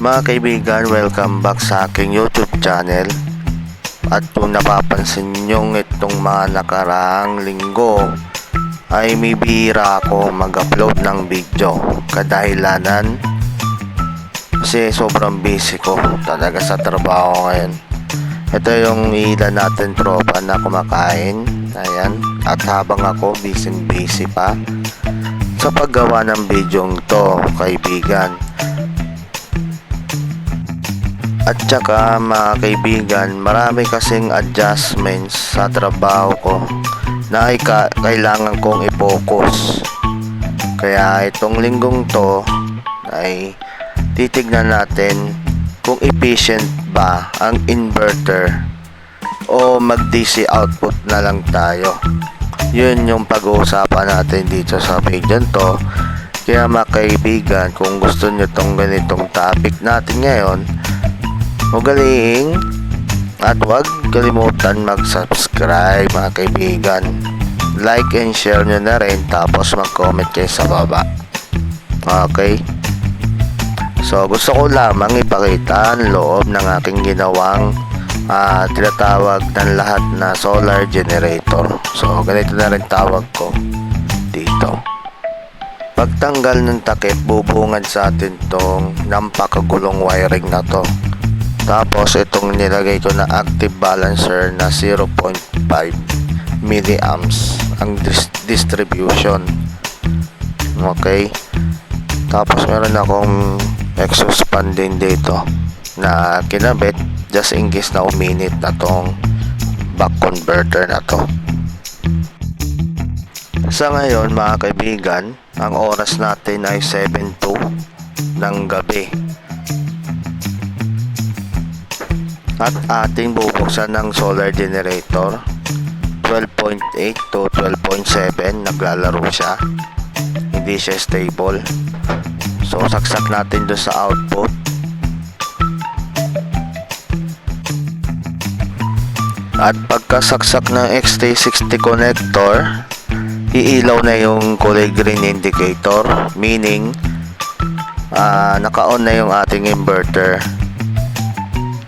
Mga kaibigan, welcome back sa aking YouTube channel. At kung napapansin nyo itong mga nakaraang linggo, ay may bihira ako mag-upload ng video. Kadahilanan, kasi sobrang busy ko talaga sa trabaho ngayon. Ito yung ilan natin tropa na kumakain. Ayan. At habang ako busy busy pa sa paggawa ng video to, kaibigan. At saka mga kaibigan, marami kasing adjustments sa trabaho ko na ka- kailangan kong i-focus. Kaya itong linggong to ay titignan natin kung efficient ba ang inverter o mag DC output na lang tayo. Yun yung pag-uusapan natin dito sa video to. Kaya mga kaibigan, kung gusto nyo tong ganitong topic natin ngayon, Magaling at huwag kalimutan mag-subscribe mga kaibigan. Like and share nyo na rin tapos mag-comment kayo sa baba. Okay? So gusto ko lamang ipakita ang loob ng aking ginawang ah, tinatawag ng lahat na solar generator. So ganito na rin tawag ko dito. Pagtanggal ng takip, bubungad sa atin tong nampakagulong wiring na to. Tapos itong nilagay ko na active balancer na 0.5 milliamps ang dis- distribution. Okay. Tapos meron akong exhaust fan din dito na kinabit just in case na uminit na tong back converter na to. Sa ngayon mga kaibigan, ang oras natin ay 7.2 ng gabi. at ating bubuksan ng solar generator. 12.8 to 12.7 naglalaro siya. Hindi siya stable. So saksak natin doon sa output. At pagkasaksak ng XT60 connector iilaw na yung kulay green indicator meaning ah, naka-on na yung ating inverter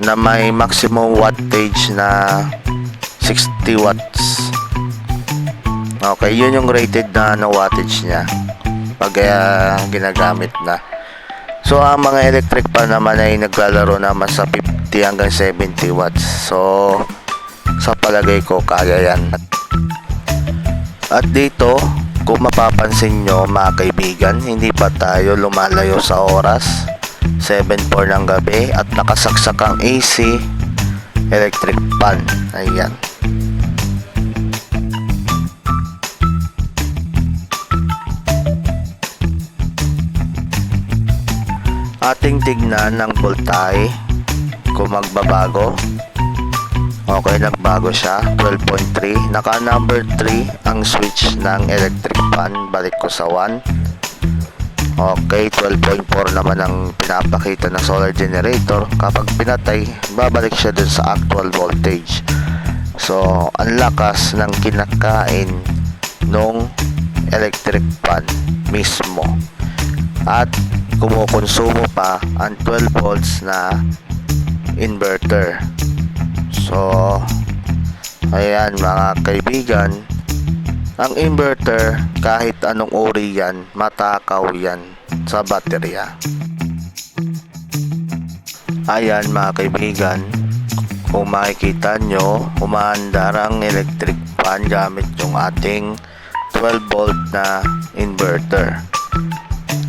na may maximum wattage na 60 watts. Okay, yun yung rated na, na wattage niya pag uh, ginagamit na. So, ang mga electric pa naman ay naglalaro naman sa 50 hanggang 70 watts. So, sa palagay ko, kaya yan. At dito, kung mapapansin nyo mga kaibigan, hindi pa tayo lumalayo sa oras. 7.4 ng gabi at nakasaksak ang AC electric fan. Ayan. Ating tignan ng voltahe kung magbabago. Okay, nagbago siya. 12.3. Naka number 3 ang switch ng electric fan. Balik ko sa 1. Okay, 12.4 naman ang pinapakita ng solar generator. Kapag pinatay, babalik siya dun sa actual voltage. So, ang lakas ng kinakain nung electric fan mismo. At kumukonsumo pa ang 12 volts na inverter. So, ayan mga kaibigan, ang inverter, kahit anong uri yan, matakaw yan sa baterya. Ayan mga kaibigan, kung makikita nyo, umaandar ang electric fan gamit yung ating 12 volt na inverter.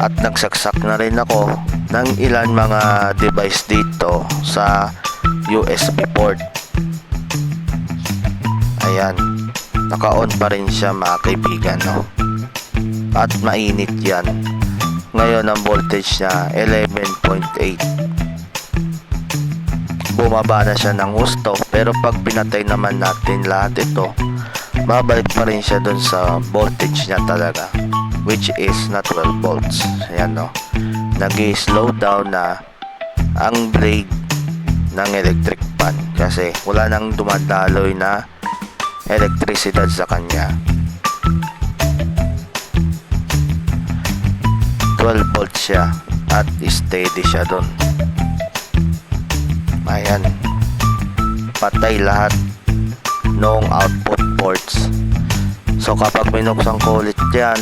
At nagsaksak na rin ako ng ilan mga device dito sa USB port. Ayan. Naka-on pa rin siya mga kaibigan no? at mainit yan. Ngayon ang voltage niya 11.8 bumaba na siya ng gusto pero pag pinatay naman natin lahat ito babalik pa rin siya dun sa voltage niya talaga which is na 12 volts. Ayan no? Nag slow down na ang blade ng electric fan kasi wala nang dumadaloy na elektrisidad sa kanya. 12 volts siya at steady siya doon. Ayan. Patay lahat ng output ports. So kapag binuksan ko ulit yan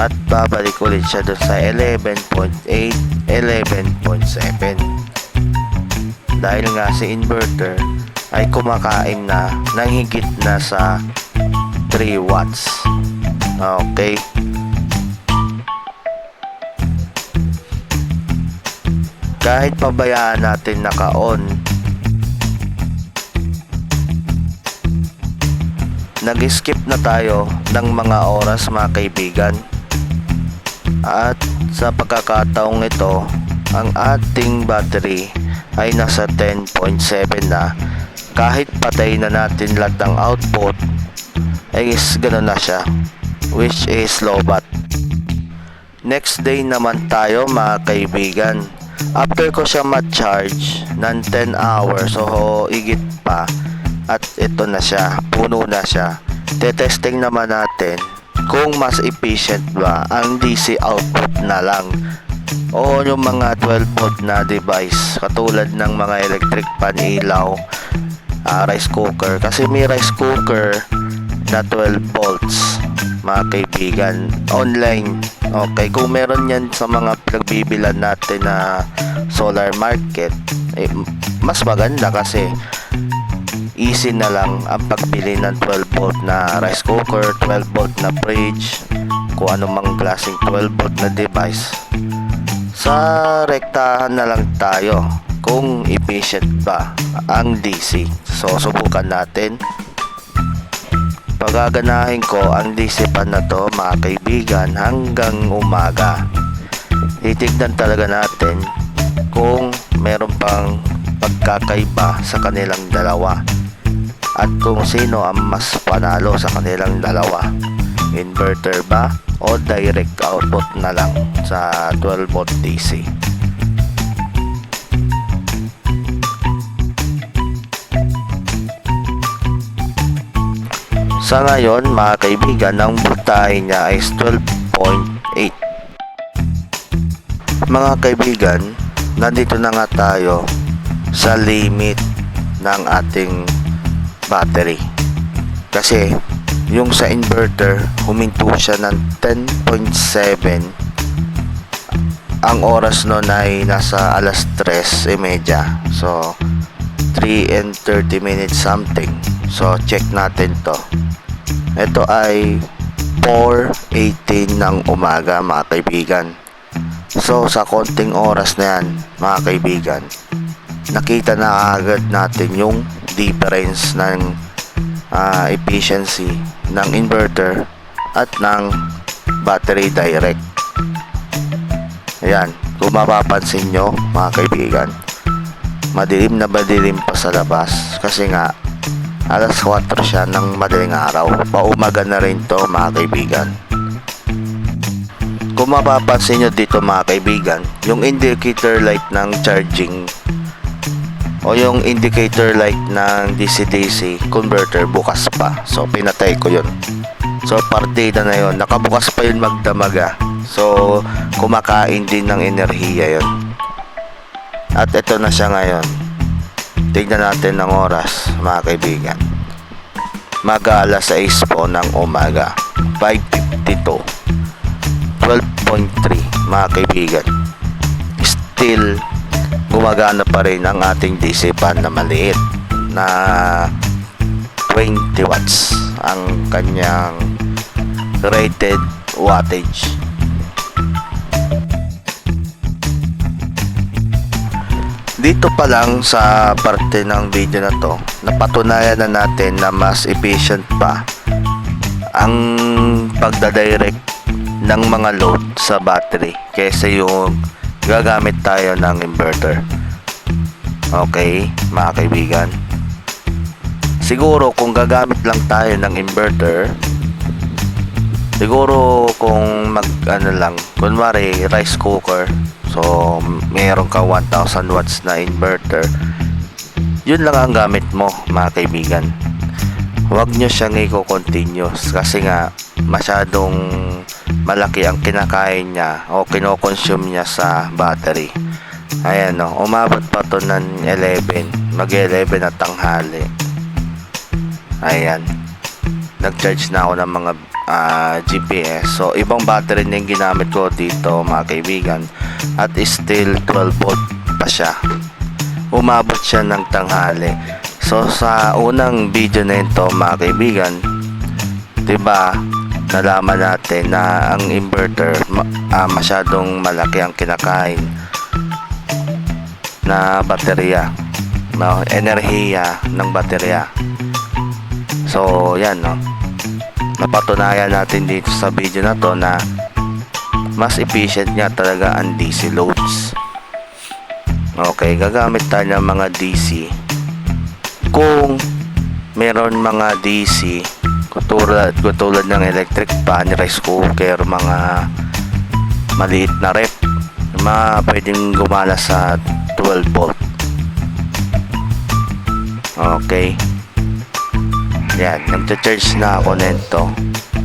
at babalik ulit siya doon sa 11.8, 11.7. Dahil nga si inverter ay kumakain na ng higit na sa 3 watts. Okay. Kahit pabayaan natin naka-on, nag-skip na tayo ng mga oras mga kaibigan. At sa pagkakataong ito, ang ating battery ay nasa 10.7 na. Kahit patay na natin lahat ng output, ay is gano'n na siya. Which is low bat. Next day naman tayo mga kaibigan. After ko siya ma-charge ng 10 hours, so igit pa. At ito na siya, puno na siya. Tetesting naman natin kung mas efficient ba ang DC output na lang o yung mga 12 volt na device katulad ng mga electric pan ilaw ah, rice cooker. Kasi may rice cooker na 12 volts mga kaibigan online. Okay kung meron yan sa mga pinagbibilan natin na solar market eh, mas maganda kasi easy na lang ang pagbili ng 12 volt na rice cooker 12 volt na fridge kung anumang klaseng 12 volt na device. Sa rektahan na lang tayo kung efficient ba ang DC. So, subukan natin. Pagaganahin ko ang DC pan na to mga kaibigan hanggang umaga. Titignan talaga natin kung meron pang pagkakaiba sa kanilang dalawa at kung sino ang mas panalo sa kanilang dalawa. Inverter ba o direct output na lang sa 12 volt DC. Sa ngayon, mga kaibigan, ang voltahe niya ay 12.8. Mga kaibigan, nandito na nga tayo sa limit ng ating battery. Kasi yung sa inverter, huminto siya ng 10.7. Ang oras nun ay nasa alas 3.30. So, 3 and 30 minutes something. So, check natin to. Ito ay 4.18 ng umaga mga kaibigan. So, sa konting oras na yan mga kaibigan, nakita na agad natin yung difference ng ah, efficiency ng inverter at ng battery direct. Ayan, kung mapapansin nyo mga kaibigan, madilim na madilim pa sa labas kasi nga alas 4 siya ng madaling araw. Paumaga na rin to mga kaibigan. Kung mapapansin nyo dito mga kaibigan, yung indicator light ng charging o yung indicator light ng DC-DC converter bukas pa. So, pinatay ko yun. So, partida na yun. Nakabukas pa yun magdamaga. So, kumakain din ng enerhiya yun. At ito na siya ngayon. Tignan natin ng oras, mga kaibigan. Maga alas 6 po ng umaga. 5.52. 12.3, mga kaibigan. Still, gumagana pa rin ang ating DC fan na maliit na 20 watts ang kanyang rated wattage. Dito pa lang sa parte ng video na to, napatunayan na natin na mas efficient pa ang pagdadirect ng mga load sa battery kaysa yung gagamit tayo ng inverter. Okay, mga kaibigan. Siguro kung gagamit lang tayo ng inverter, siguro kung mag ano lang, kunwari rice cooker, so meron ka 1000 watts na inverter, yun lang ang gamit mo, mga kaibigan. Huwag nyo siyang i-continuous kasi nga masyadong malaki ang kinakain niya o kinokonsume niya sa battery. Ayan no, umabot pa to ng 11, mag 11 na tanghali. Ayan. Nag-charge na ako ng mga ah, GPS. So, ibang battery na yung ginamit ko dito mga kaibigan. At still 12 volt pa siya. Umabot siya ng tanghali. So, sa unang video na ito mga kaibigan, ba? Nalaman natin na ang inverter ma- ah, masyadong malaki ang kinakain na baterya. No, enerhiya ng baterya. So, yan no. Napatunayan natin dito sa video na to na mas efficient nga talaga ang DC loads. Okay, gagamit tayo ng mga DC. Kung meron mga DC katulad, katulad ng electric fan, rice cooker, mga maliit na rep, mga pwedeng gumala sa 12 volt. Okay. Yan, nagcha-charge na ako nito,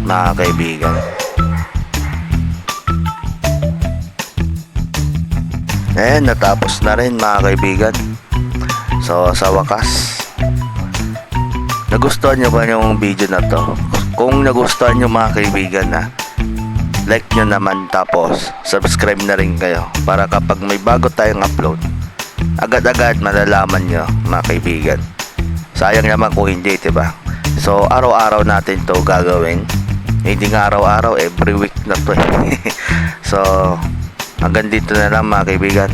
mga kaibigan. Eh, natapos na rin mga kaibigan. So, sa wakas, nagustuhan nyo ba yung video na to? Kung nagustuhan nyo mga kaibigan na, like nyo naman tapos subscribe na rin kayo para kapag may bago tayong upload, agad-agad malalaman nyo mga kaibigan. Sayang naman kung hindi, 'di ba? So, araw-araw natin 'to gagawin. Hindi nga araw-araw, every week na 'to. eh. so, hanggang dito na lang mga kaibigan.